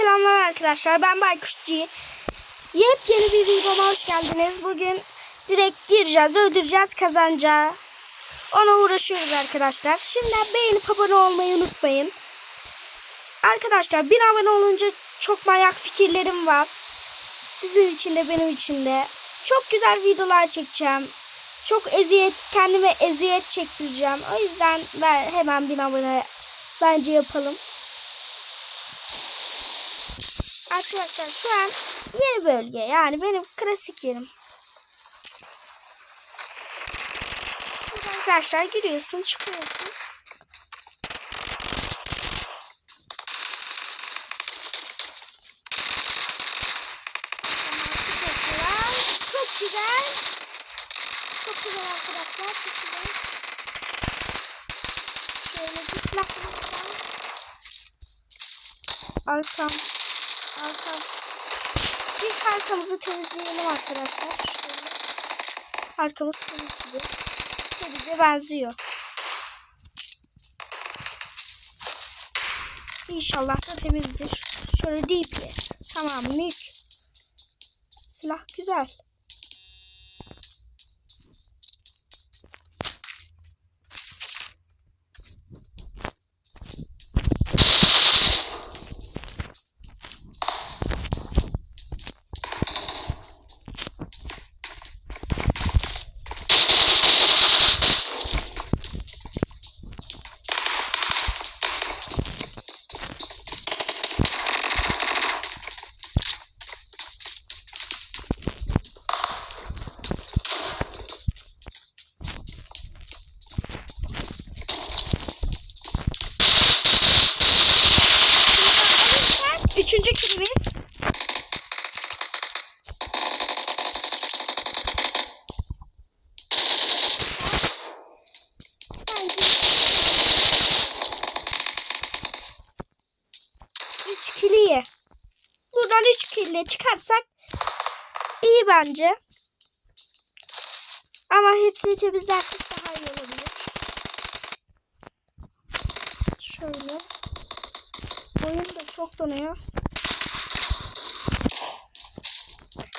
selamlar arkadaşlar. Ben Baykuşçu. Yepyeni bir videoma hoş geldiniz. Bugün direkt gireceğiz, öldüreceğiz, kazanacağız. Ona uğraşıyoruz arkadaşlar. Şimdi beğenip abone olmayı unutmayın. Arkadaşlar bir abone olunca çok manyak fikirlerim var. Sizin için de benim için de. Çok güzel videolar çekeceğim. Çok eziyet, kendime eziyet çektireceğim. O yüzden ben hemen bir abone bence yapalım. Arkadaşlar şu an yeni bölge yani benim klasik yerim. Arkadaşlar giriyorsun çıkıyorsun. Çok güzel. Çok güzel arkadaşlar. Çok güzel. Şöyle bir silah. Arkam. İlk arkamızı temizleyelim arkadaşlar. Şöyle. Arkamız temiz gibi. Temize benziyor. İnşallah da temizdir. Şöyle DPS. Tamam mük. Silah güzel. Üçüncü kilimiz. Bence üç kiliye. Kille çıkarsak iyi bence. Ama hepsini temizlersek daha iyi olabilir. Şöyle. Oyun da çok donuyor.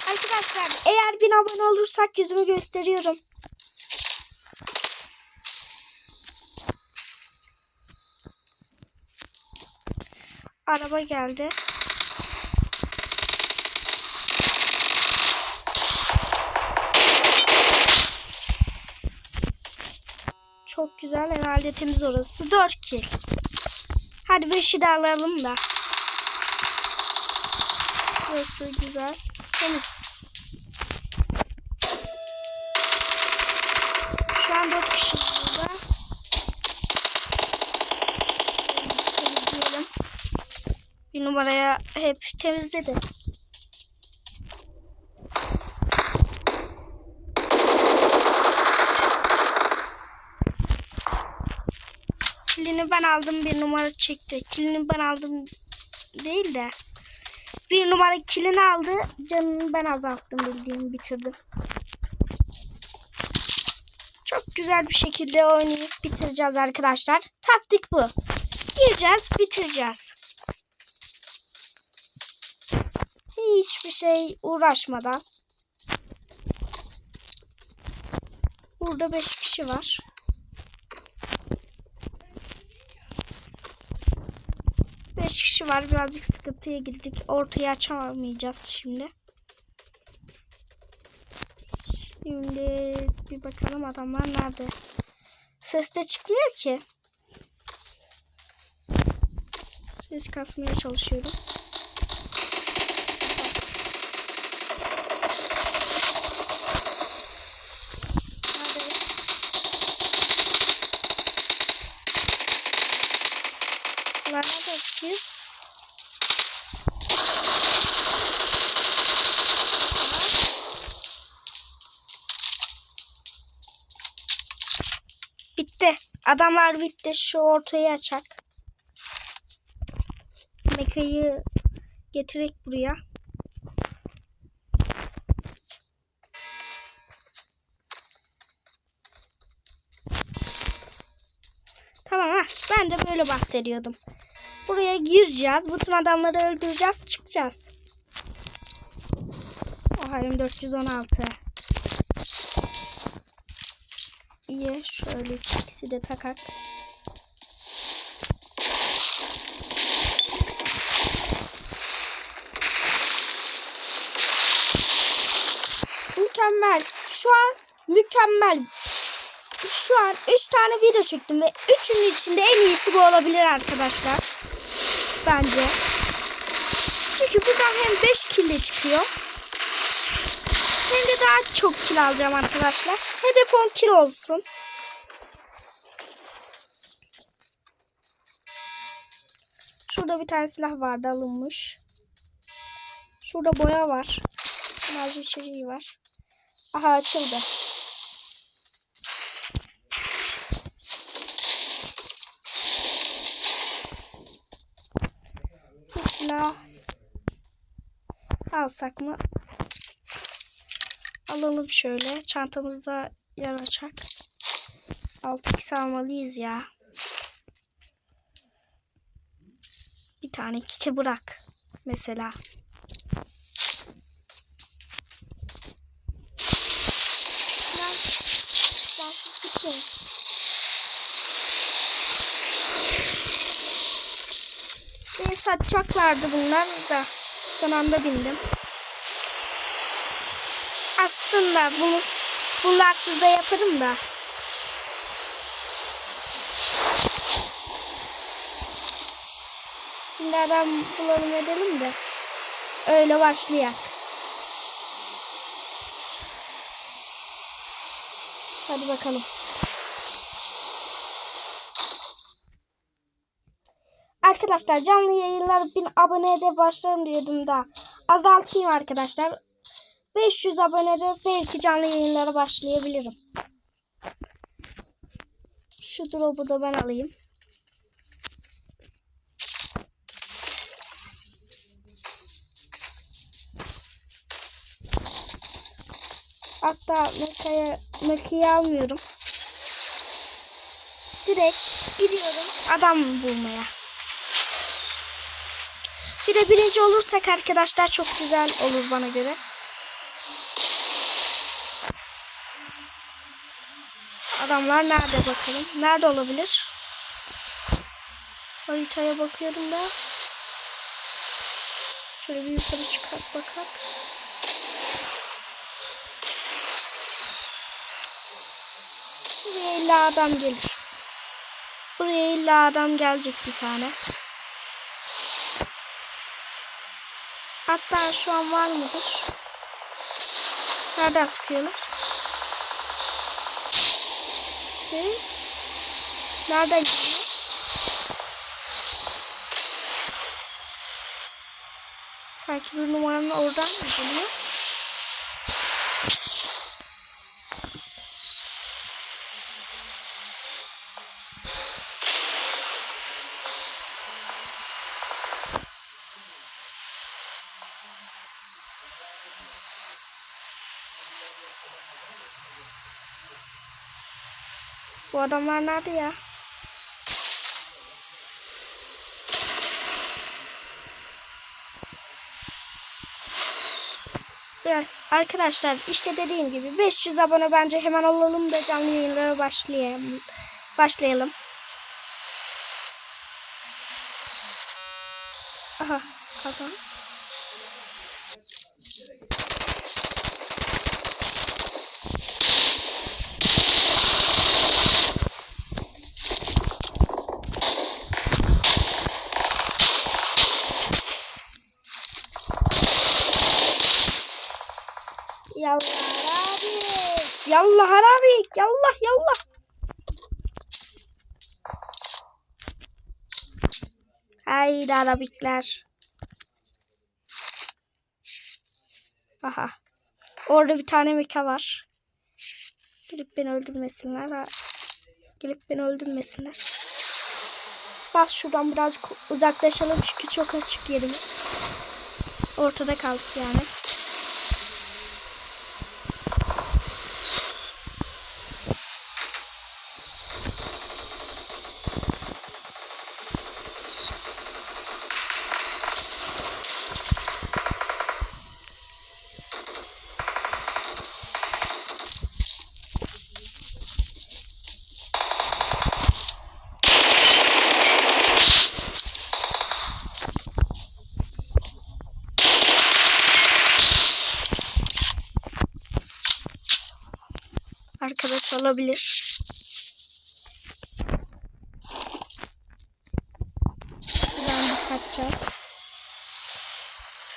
Arkadaşlar eğer bin abone olursak yüzümü gösteriyorum. Araba geldi. Çok güzel herhalde temiz orası. 4 kill. Hadi 5'i de alalım da. Burası güzel. Temiz. Şu an 4 kişi burada. Bir numaraya hep temizledi. Kilini ben aldım bir numara çekti. Kilini ben aldım değil de bir numara kilini aldı. Canını ben azalttım bildiğim bitirdim. Çok güzel bir şekilde oynayıp bitireceğiz arkadaşlar. Taktik bu. Gireceğiz bitireceğiz. Hiçbir şey uğraşmadan. Burada 5 kişi var. Kişi var. Birazcık sıkıntıya girdik. Ortayı açamayacağız şimdi. Şimdi bir bakalım adamlar nerede? Ses de çıkmıyor ki. Ses kasmaya çalışıyorum. Bitti. Adamlar bitti. Şu ortayı açak. Mekayı getirek buraya. Tamam ha. Ben de böyle bahsediyordum. Buraya gireceğiz. Bütün adamları öldüreceğiz. Çıkacağız. Oha M416. İyi. Şöyle ikisi de takak. Mükemmel. Şu an mükemmel. Şu an 3 tane video çektim ve üçünün içinde en iyisi bu olabilir arkadaşlar. Bence. Çünkü buradan hem 5 kill çıkıyor. Hem de daha çok kill alacağım arkadaşlar. Hedef 10 kill olsun. Şurada bir tane silah vardı alınmış. Şurada boya var. Enerji içeriği var. Aha açıldı. Bu silah alsak mı? Alalım şöyle. Çantamızda yer açak. 6x almalıyız ya. Bir tane kiti bırak. Mesela. Beni satacaklardı bunlar da. Son anda bindim. Aslında bunu bunlarsız da yaparım da. Şimdi adam bulalım edelim de. Öyle başlayak. Hadi bakalım. Arkadaşlar canlı yayınlar 1000 abonede başlarım diyordum da azaltayım arkadaşlar. 500 abonede belki canlı yayınlara başlayabilirim. Şu drop'u da ben alayım. Hatta mekaya, mekayı almıyorum. Direkt gidiyorum adam bulmaya. Bir de birinci olursak arkadaşlar çok güzel olur bana göre. Adamlar nerede bakalım? Nerede olabilir? Haritaya bakıyorum da. Şöyle bir yukarı çıkart bakak. Buraya illa adam gelir. Buraya illa adam gelecek bir tane. Hatta şu an var mıdır? Nereden sıkıyorlar? Ses. Nereden geliyor? Sanki bir numaranın oradan mı geliyor? Bu adamlar nerede ya? Evet, arkadaşlar işte dediğim gibi 500 abone bence hemen alalım da canlı yayınlara başlayalım. Başlayalım. Aha, adam. Yallah abi. Yallah yallah. Haydi arabikler. Aha. Orada bir tane meka var. Gelip beni öldürmesinler. Ha. Gelip beni öldürmesinler. Bas şuradan birazcık uzaklaşalım çünkü çok açık yerimiz. Ortada kaldık yani. Arkadaş olabilir. Buradan bir kaçacağız.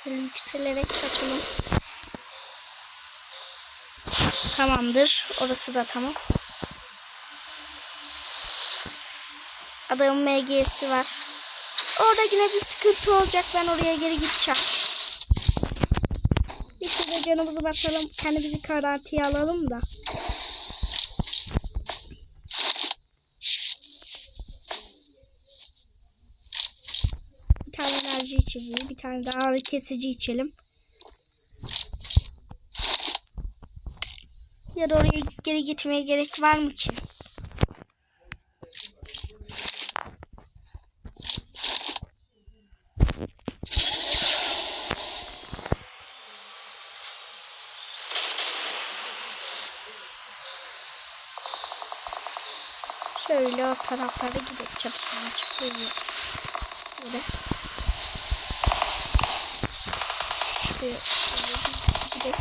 Şöyle yükselerek kaçalım. Tamamdır. Orası da tamam. Adamın MG'si var. Orada yine bir sıkıntı olacak. Ben oraya geri gideceğim. Bir şurada canımızı basalım. Kendimizi garantiye alalım da. Bir tane enerji içeceği, bir tane daha ağrı kesici içelim. Ya da oraya geri gitmeye gerek var mı ki? Şöyle o taraflara gidelim. Çatışma açık geliyor. Böyle. İki.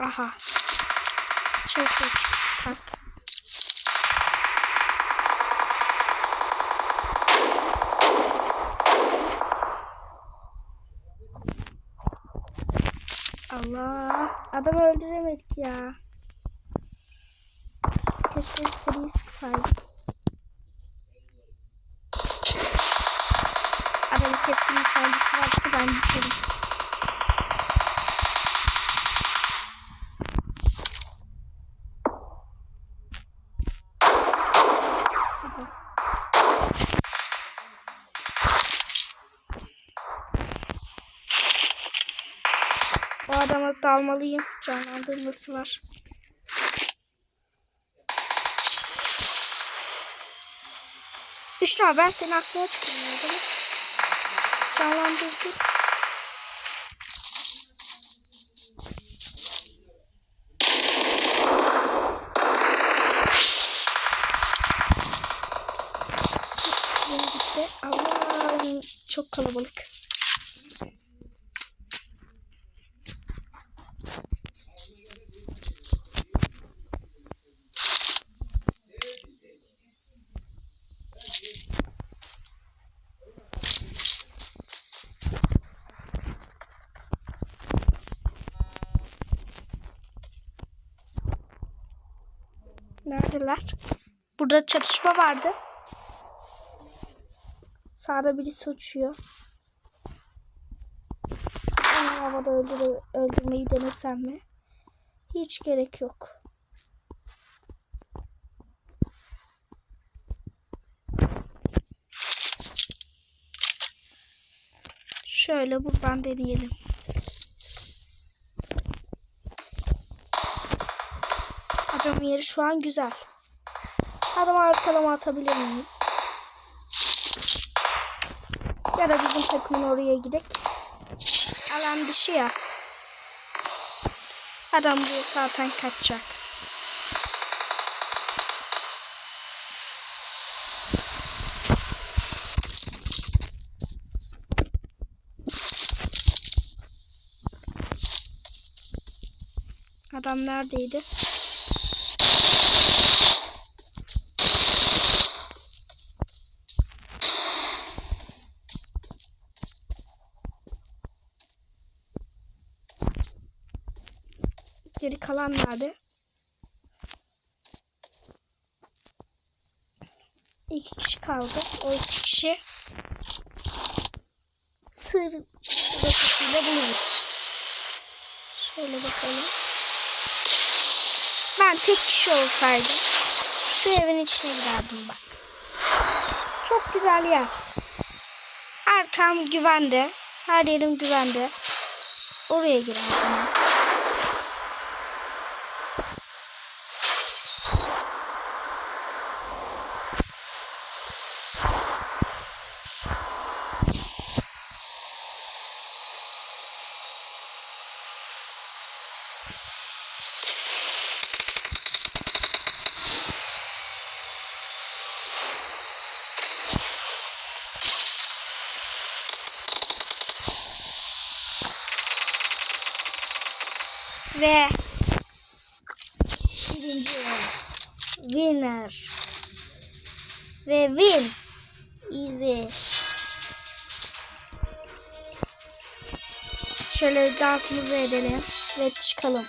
Aha. Çok kötü. Tak. Allah. Adamı öldüremedik ya. Keşke seriyi sıksaydık. Adamın keskin nişancısı varsa ben giderim. Adama dalmalıyım. Canlandırması var. Büşra ben seni aklına tutmuyordum. Canlandırdım. Kilim gitti. Allah çok kalabalık. Neredeler? Burada çatışma vardı. Sağda birisi uçuyor. Onu havada öldür öldürmeyi denesem mi? Hiç gerek yok. Şöyle buradan deneyelim. Adamın yeri şu an güzel. Adama arkalama atabilir miyim? Ya da bizim takımın oraya gidek. Alan dışı ya. Adam buraya zaten kaçacak. Adam neredeydi? Geri kalan nerede? İki kişi kaldı. O iki kişi sır rakısıyla buluruz. Şöyle bakalım. Ben tek kişi olsaydım şu evin içine giderdim bak. Çok güzel yer. Arkam güvende. Her yerim güvende. Oraya girerdim. Ve birinci winner. Ve win. Easy. Şöyle dansımızı edelim ve çıkalım.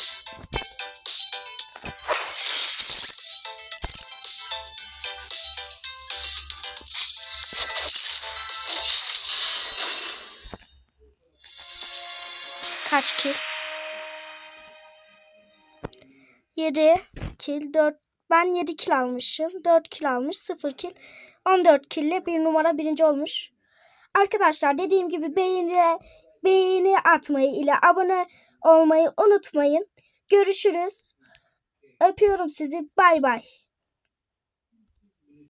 Kaç kill? 7 kill 4 ben 7 kill almışım. 4 kill almış 0 kill. 14 kill ile bir numara birinci olmuş. Arkadaşlar dediğim gibi beğeni beğeni atmayı ile abone olmayı unutmayın. Görüşürüz. Öpüyorum sizi. Bay bay.